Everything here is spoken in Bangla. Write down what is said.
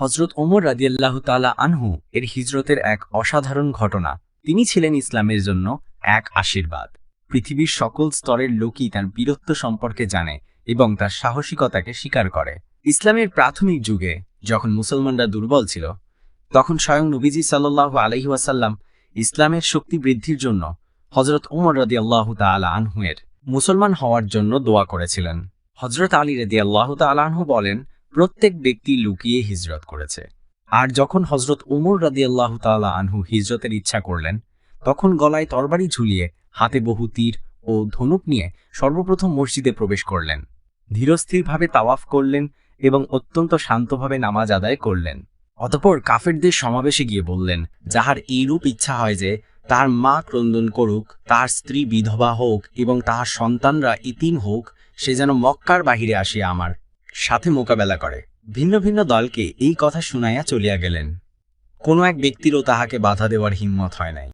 হজরত ওমর রাদিয়াল্লাহু তাআলা আনহু এর হিজরতের এক অসাধারণ ঘটনা। তিনি ছিলেন ইসলামের জন্য এক আশীর্বাদ। পৃথিবীর সকল স্তরের লোকই তার বীরত্ব সম্পর্কে জানে এবং তার সাহসিকতাকে স্বীকার করে। ইসলামের প্রাথমিক যুগে যখন মুসলমানরা দুর্বল ছিল, তখন স্বয়ং নবীজি সাল্লাল্লাহু আলাইহি ওয়াসাল্লাম ইসলামের শক্তি বৃদ্ধির জন্য হজরত উমর রদি আল্লাহ তালা আনহুয়ের মুসলমান হওয়ার জন্য দোয়া করেছিলেন। হজরত আলী রদি আল্লাহ আনহু বলেন প্রত্যেক ব্যক্তি লুকিয়ে হিজরত করেছে। আর যখন হজরত উমর রাদি আল্লাহ তালা আনহু হিজরতের ইচ্ছা করলেন, তখন গলায় তরবারি ঝুলিয়ে, হাতে বহু তীর ও ধনুক নিয়ে সর্বপ্রথম মসজিদে প্রবেশ করলেন। ধীরস্থিরভাবে তাওয়াফ করলেন এবং অত্যন্ত শান্তভাবে নামাজ আদায় করলেন। অতপর কাফেরদের সমাবেশে গিয়ে বললেন, যাহার এইরূপ ইচ্ছা হয় যে, তার মা ক্রন্দন করুক, তার স্ত্রী বিধবা হোক এবং তাহার সন্তানরা ইতিম হোক, সে যেন মক্কার বাহিরে আসিয়া আমার সাথে মোকাবেলা করে। ভিন্ন ভিন্ন দলকে এই কথা শুনাইয়া চলিয়া গেলেন। কোনো এক ব্যক্তিরও তাহাকে বাধা দেওয়ার হিম্মত হয় নাই।